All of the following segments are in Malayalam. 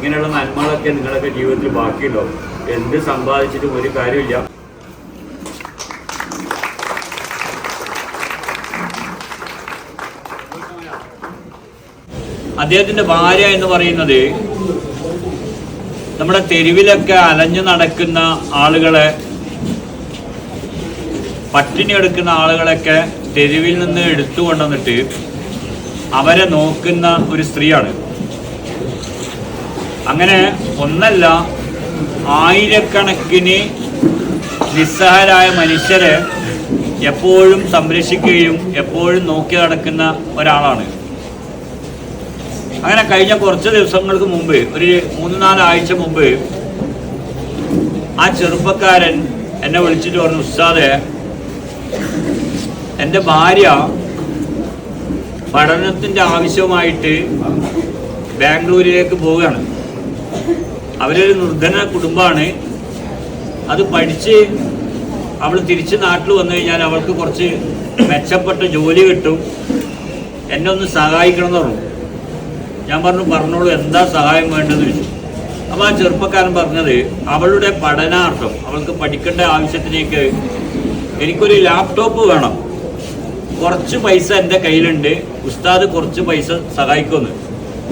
ഇങ്ങനെയുള്ള നന്മകളൊക്കെ നിങ്ങളൊക്കെ ജീവിതത്തിൽ ബാക്കിയുണ്ടോ? എന്ത് സമ്പാദിച്ചിട്ടും ഒരു കാര്യമില്ല അദ്ദേഹത്തിന്റെ ഭാര്യ എന്ന് പറയുന്നത് നമ്മുടെ തെരുവിലൊക്കെ അലഞ്ഞു നടക്കുന്ന ആളുകളെ പട്ടിണി എടുക്കുന്ന ആളുകളൊക്കെ തെരുവിൽ നിന്ന് എടുത്തു കൊണ്ടുവന്നിട്ട് അവരെ നോക്കുന്ന ഒരു സ്ത്രീയാണ്. അങ്ങനെ ഒന്നല്ല ആയിരക്കണക്കിന് നിസ്സഹായരായ മനുഷ്യരെ എപ്പോഴും സംരക്ഷിക്കുകയും എപ്പോഴും നോക്കി നടക്കുന്ന ഒരാളാണ്. അങ്ങനെ കഴിഞ്ഞ കുറച്ച് ദിവസങ്ങൾക്ക് മുമ്പ് ഒരു മൂന്ന് നാലാഴ്ച മുമ്പ് ആ ചെറുപ്പക്കാരൻ എന്നെ വിളിച്ചിട്ട് പറഞ്ഞു ഉസ്താദെ എന്റെ ഭാര്യ പഠനത്തിന്റെ ആവശ്യമായിട്ട് ബാംഗ്ലൂരിലേക്ക് പോവുകയാണ്. അവരൊരു നിർധന കുടുംബമാണ്. അത് പഠിച്ച് അവൾ തിരിച്ച് നാട്ടിൽ വന്നു കഴിഞ്ഞാൽ അവൾക്ക് കുറച്ച് മെച്ചപ്പെട്ട ജോലി കിട്ടും. എന്നെ ഒന്ന് സഹായിക്കണം എന്ന് പറഞ്ഞു. ഞാൻ പറഞ്ഞു പറഞ്ഞോളൂ എന്താ സഹായം വേണ്ടതെന്ന് ചോദിച്ചു. അപ്പോൾ ആ ചെറുപ്പക്കാരൻ പറഞ്ഞത് അവളുടെ പഠനാർത്ഥം അവൾക്ക് പഠിക്കേണ്ട ആവശ്യത്തിലേക്ക് എനിക്കൊരു ലാപ്ടോപ്പ് വേണം. കുറച്ച് പൈസ എന്റെ കയ്യിലുണ്ട്. ഉസ്താദ് കുറച്ച് പൈസ സഹായിക്കുമെന്ന്.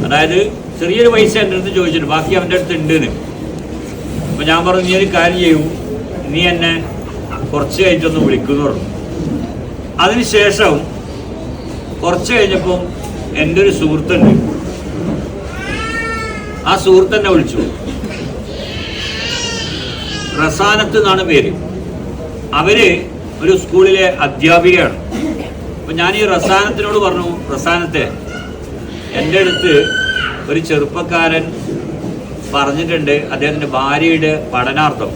അതായത് ചെറിയൊരു പൈസ എന്റെ അടുത്ത് ചോദിച്ചിട്ട് ബാക്കി അവന്റെ അടുത്ത് ഉണ്ടെന്ന്. അപ്പോൾ ഞാൻ പറഞ്ഞു നീ ഒരു കാര്യം ചെയ്യൂ. നീ എന്നെ കുറച്ച് കഴിഞ്ഞിട്ടൊന്ന് വിളിക്കുന്നു പറഞ്ഞു. അതിനുശേഷം കുറച്ച് കഴിഞ്ഞപ്പം എന്റെ ഒരു സുഹൃത്തുണ്ട്. ആ സുഹൃത്ത് എന്നെ വിളിച്ചു. റസാനത്ത് എന്നാണ് പേര്. അവർ ഒരു സ്കൂളിലെ അധ്യാപികയാണ്. അപ്പം ഞാൻ ഈ റസാനത്തിനോട് പറഞ്ഞു റസാനത്തെ എന്റെ അടുത്ത് ഒരു ചെറുപ്പക്കാരൻ പറഞ്ഞിട്ടുണ്ട് അദ്ദേഹത്തിന്റെ ഭാര്യയുടെ പഠനാർത്ഥം.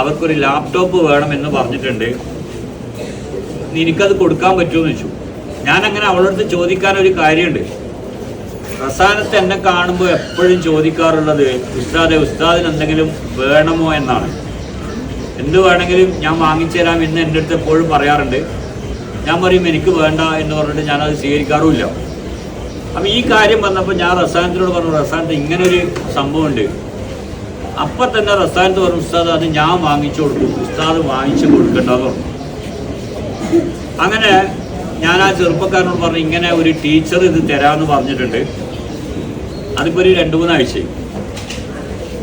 അവർക്കൊരു ലാപ്ടോപ്പ് വേണമെന്ന് പറഞ്ഞിട്ടുണ്ട്. എനിക്കത് കൊടുക്കാൻ പറ്റുമെന്ന് വെച്ചു ഞാനങ്ങനെ അവളടുത്ത് ചോദിക്കാൻ ഒരു കാര്യമുണ്ട്. റസാനത്ത് എന്നെ കാണുമ്പോൾ എപ്പോഴും ചോദിക്കാറുള്ളത് ഉസ്താദെ ഉസ്താദിന് എന്തെങ്കിലും വേണമോ എന്നാണ്. എന്ത് വേണമെങ്കിലും ഞാൻ വാങ്ങിച്ചു തരാം എന്ന് എന്റെ അടുത്ത് എപ്പോഴും പറയാറുണ്ട്. ഞാൻ പറയും എനിക്ക് വേണ്ട എന്ന് പറഞ്ഞിട്ട് ഞാനത് സ്വീകരിക്കാറുമില്ല. അപ്പം ഈ കാര്യം വന്നപ്പോൾ ഞാൻ റസാനത്തിനോട് പറഞ്ഞു റസാനത്ത് ഇങ്ങനൊരു സംഭവമുണ്ട്. അപ്പം തന്നെ റസാനത്ത് പറഞ്ഞു ഉസ്താദ് അത് ഞാൻ വാങ്ങിച്ചു കൊടുക്കും. ഉസ്താദ് വാങ്ങിച്ചു കൊടുക്കേണ്ടതോ അങ്ങനെ ഞാൻ ആ ചെറുപ്പക്കാരനോട് പറഞ്ഞു ഇങ്ങനെ ഒരു ടീച്ചർ ഇത് തരാമെന്ന് പറഞ്ഞിട്ടുണ്ട്. അതിപ്പോൾ ഒരു രണ്ട് മൂന്നാഴ്ച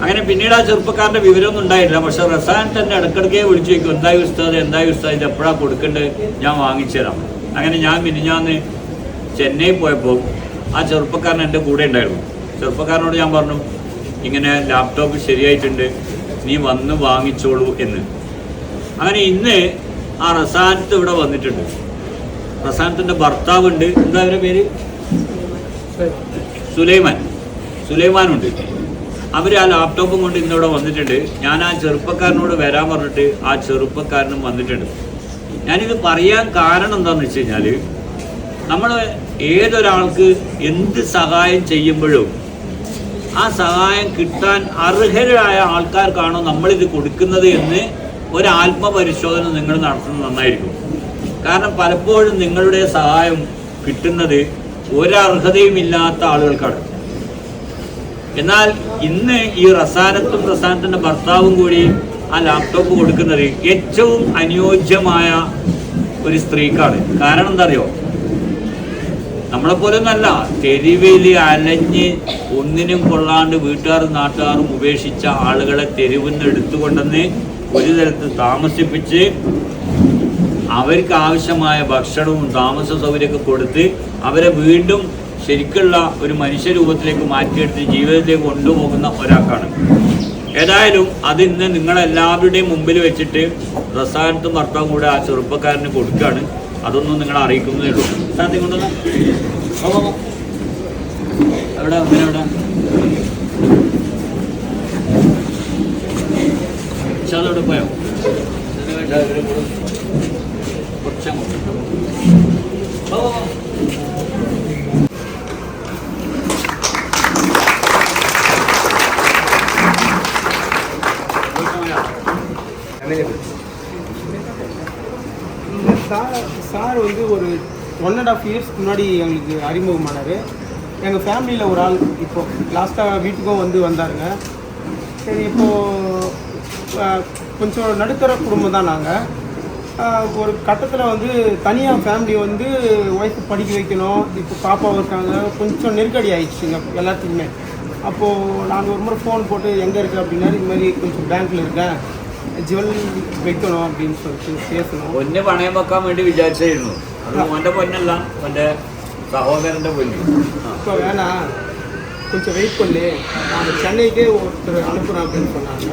അങ്ങനെ പിന്നീട് ആ ചെറുപ്പക്കാരന്റെ വിവരമൊന്നും ഉണ്ടായില്ല. പക്ഷെ റസാൻ തന്നെ ഇടക്കിടക്കേ വിളിച്ചു ചോദിക്കും എന്തായി ഉസ്താദ്? എന്തായി ഉസ്താദ്? ഇത് എപ്പോഴാണ് കൊടുക്കേണ്ടത് ഞാൻ വാങ്ങിച്ചു തരാം. അങ്ങനെ ഞാൻ മിനിഞ്ഞാന്ന് ചെന്നൈ പോയപ്പോൾ ആ ചെറുപ്പക്കാരൻ എന്റെ കൂടെ ഉണ്ടായിരുന്നു. ചെറുപ്പക്കാരനോട് ഞാൻ പറഞ്ഞു ഇങ്ങനെ ലാപ്ടോപ്പ് ശരിയായിട്ടുണ്ട് നീ വന്ന് വാങ്ങിച്ചോളൂ എന്ന്. അങ്ങനെ ഇന്ന് ആ റസാനത്ത് ഇവിടെ വന്നിട്ടുണ്ട്. റസാനത്തിന്റെ ഭർത്താവുണ്ട്. എന്താ അവരുടെ പേര്? സുലൈമാൻ. സുലൈമാനുണ്ട്. അവർ ആ ലാപ്ടോപ്പും കൊണ്ട് ഇന്നിവിടെ വന്നിട്ടുണ്ട്. ഞാൻ ആ ചെറുപ്പക്കാരനോട് വരാൻ പറഞ്ഞിട്ട് ആ ചെറുപ്പക്കാരനും വന്നിട്ടുണ്ട്. ഞാനിത് പറയാൻ കാരണം എന്താണെന്ന് വെച്ച് കഴിഞ്ഞാൽ നമ്മൾ ഏതൊരാൾക്ക് എന്ത് സഹായം ചെയ്യുമ്പോഴും ആ സഹായം കിട്ടാൻ അർഹരായ ആൾക്കാർക്കാണോ നമ്മളിത് കൊടുക്കുന്നത് എന്ന് ഒരു ആത്മപരിശോധന നിങ്ങൾ നടത്തുന്നത് നന്നായിരിക്കും. കാരണം പലപ്പോഴും നിങ്ങളുടെ സഹായം കിട്ടുന്നത് ഒരർഹതയും ഇല്ലാത്ത ആളുകൾക്കാണ്. എന്നാൽ ഇന്ന് ഈ റസാനത്തും റസാനത്തിന്റെ ഭർത്താവും കൂടി ആ ലാപ്ടോപ്പ് കൊടുക്കുന്നത് ഏറ്റവും അനുയോജ്യമായ ഒരു സ്ത്രീക്കാണ്. കാരണം എന്താ അറിയോ? നമ്മളെ പോലൊന്നല്ല തെരുവിൽ അലഞ്ഞ് ഒന്നിനും കൊള്ളാണ്ട് വീട്ടുകാരും നാട്ടുകാരും ഉപേക്ഷിച്ച ആളുകളെ തെരുവിൽ നിന്ന് എടുത്തുകൊണ്ടെന്ന് ഒരു തരത്ത് താമസിപ്പിച്ച് അവർക്ക് ആവശ്യമായ ഭക്ഷണവും താമസ സൗകര്യമൊക്കെ കൊടുത്ത് അവരെ വീണ്ടും ശരിക്കുള്ള ഒരു മനുഷ്യരൂപത്തിലേക്ക് മാറ്റിയെടുത്ത് ജീവിതത്തിലേക്ക് കൊണ്ടുപോകുന്ന ഒരാൾക്കാണ്. ഏതായാലും അത് ഇന്ന് നിങ്ങളെല്ലാവരുടെയും മുമ്പിൽ വെച്ചിട്ട് റസാനത്തും ഭർത്താവും കൂടെ ആ ചെറുപ്പക്കാരന് കൊടുക്കുകയാണ്. അതൊന്നും നിങ്ങളെ അറിയിക്കുന്നതേ ഉള്ളൂ. സാധ്യം കൊണ്ടുവന്ന എവിടെ അങ്ങനെ എവിടെ അതോടെ പോയോ കുറച്ചങ്ങോട്ട് ഓ சார் சார் வந்து ஒரு ஒன் அண்ட் ஆஃப் இயர்ஸ்க்கு முன்னாடி எங்களுக்கு அறிமுகமானார் எங்கள் ஃபேமிலியில் ஒரு ஆள் இப்போ லாஸ்ட்டாக வீட்டுக்கும் வந்து வந்தாருங்க சரி இப்போது கொஞ்சம் நடுத்தர குடும்பம் தான் நாங்கள் ஒரு கட்டத்தில் வந்து தனியாக ஃபேமிலி வந்து ஒய்ஃப் படிக்க வைக்கணும் இப்போ பாப்பா இருக்காங்க கொஞ்சம் நெருக்கடி ஆயிடுச்சுங்க எல்லாத்துக்குமே அப்போது நாங்கள் ஒரு முறை ஃபோன் போட்டு எங்கே இருக்குது அப்படின்னா இது மாதிரி கொஞ்சம் பேங்க்கில் இருக்கேன் ஜுவல் வைக்கணும் அப்படின்னு சொல்லிட்டு பேசணும் പൊന്ന് പണയം വെക്കാൻ വേണ്ടി വിചാരിച്ചായിരുന്നു അത് മോന്റെ പൊന്നല്ല മോന്റെ സഹോദരന്റെ പൊന്ന് ആ. இப்போ வேணாம் கொஞ்சம் வெயிட் பண்ணு நான் சென்னைக்கே ஒருத்தர் அனுப்புகிறேன் அப்படின்னு சொன்னாங்க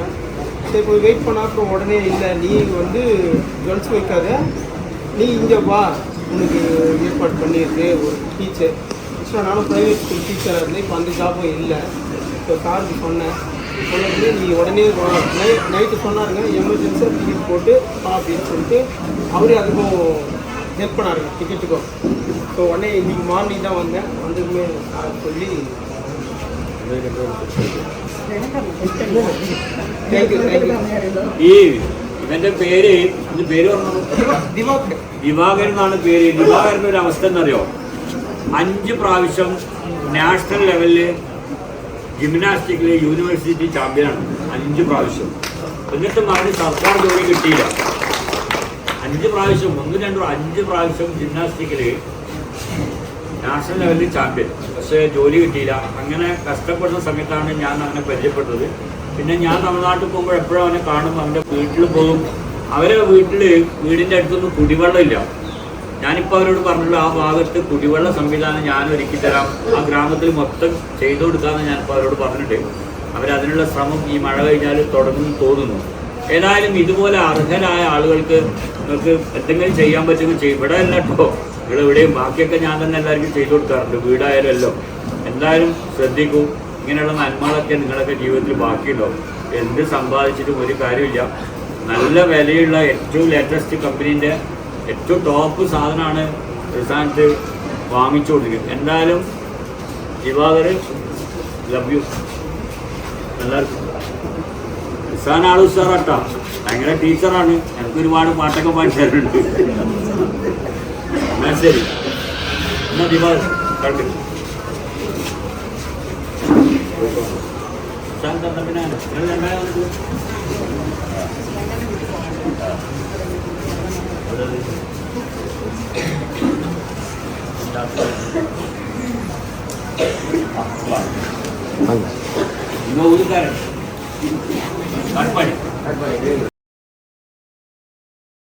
சரி இப்போ வெயிட் பண்ணா அப்புறம் உடனே இல்லை நீ வந்து ஜுவல்ஸ் வைக்காத நீ இங்கே வா உனக்கு ஏற்பாடு பண்ணியிருக்கு ஒரு டீச்சர் ஸோ நானும் ப்ரைவேட் ஸ்கூல் டீச்சராக இருந்தேன் இப்போ அந்த ஜாபும் இல்லை இப்போ சாருக்கு சொன்னேன் சொன்னது நீ உடனே வா நைட் நைட்டு சொன்னாருங்க எமர்ஜென்சியாக டிக்கெட் போட்டு வா அப்படின்னு சொல்லிட்டு அவரே அதுக்கும் ஹெல்ப் பண்ணாருங்க டிக்கெட்டுக்கும் ஸோ உடனே இன்னைக்கு மார்னிங் தான் வந்தேன் வந்ததுமே சார் சொல்லி தேங்க்யூ தேங்க்யூ ഈ ഇവന്റെ പേര് ഇത് പേര് പറഞ്ഞു ദിവാകർ ദിവാകരൻ എന്നാണ് പേര് ദിവാകരന്റെ ഒരു അവസ്ഥ എന്നറിയോ അഞ്ച് പ്രാവശ്യം നാഷണൽ ലെവലില് ജിംനാസ്റ്റിക്കില് യൂണിവേഴ്സിറ്റി ചാമ്പ്യനാണ് അഞ്ച് പ്രാവശ്യം എന്നിട്ടും അവന് സർക്കാർ ജോലി കിട്ടിയില്ല അഞ്ച് പ്രാവശ്യം ഒന്ന് രണ്ടോ അഞ്ച് പ്രാവശ്യം ജിംനാസ്റ്റിക്കിൽ നാഷണൽ ലെവലിൽ ചാമ്പ്യൻ പക്ഷേ ജോലി കിട്ടിയില്ല. അങ്ങനെ കഷ്ടപ്പെടുന്ന സമയത്താണ് ഞാൻ അവനെ പരിചയപ്പെട്ടത്. പിന്നെ ഞാൻ തമിഴ്നാട്ടിൽ പോകുമ്പോൾ എപ്പോഴും അവനെ കാണും അവന്റെ വീട്ടിൽ പോകും. അവരെ വീട്ടിൽ വീടിന്റെ അടുത്തൊന്നും കുടിവെള്ളമില്ല ഞാനിപ്പോൾ അവരോട് പറഞ്ഞിട്ടുള്ള ആ ഭാഗത്ത് കുടിവെള്ള സംവിധാനം ഞാൻ ഒരുക്കി തരാം. ആ ഗ്രാമത്തിൽ മൊത്തം ചെയ്തു കൊടുക്കാമെന്ന് ഞാനിപ്പോൾ അവരോട് പറഞ്ഞിട്ട് അവരതിനുള്ള ശ്രമം ഈ മഴ കഴിഞ്ഞാൽ തുടങ്ങും തോന്നുന്നു. ഏതായാലും ഇതുപോലെ അർഹരായ ആളുകൾക്ക് നിങ്ങൾക്ക് എന്തെങ്കിലും ചെയ്യാൻ പറ്റുമെങ്കിൽ ചെയ്യും. ഇവിടെ അല്ല കേട്ടോ ഇവിടെ ഇവിടെയും ബാക്കിയൊക്കെ ഞാൻ തന്നെ എല്ലാവർക്കും ചെയ്തു കൊടുക്കാറുണ്ട്. വീടായാലും എല്ലാം. എന്തായാലും ശ്രദ്ധിക്കൂ. ഇങ്ങനെയുള്ള നന്മകളൊക്കെ നിങ്ങളൊക്കെ ജീവിതത്തിൽ ബാക്കിയുണ്ടാവും. എന്ത് സമ്പാദിച്ചിട്ടും ഒരു കാര്യമില്ല നല്ല വിലയുള്ള ഏറ്റവും ലേറ്റസ്റ്റ് കമ്പനീന്റെ ഏറ്റവും ടോപ്പ് സാധനമാണ് റിസാന്റ് വാങ്ങിച്ചു കൊടുക്കുന്നത് എന്തായാലും ദിവാകർ ലവ് എല്ലാവർക്കും റിസാൻ ആൾ ഉഷാറാട്ടാ. ഭയങ്കര ടീച്ചറാണ്. എനിക്ക് ഒരുപാട് പാട്ടൊക്കെ പാടിച്ചാറുണ്ട് തരുന്നുണ്ട് എന്നാ ശരി. എന്നാ ദിവാകർ കണ്ടു. റിസാൻ തന്ന പിന്നെ നിങ്ങൾ രണ്ടാമത് വന്നത്? ഇവ ഊരുകാരൻ Hát, mày!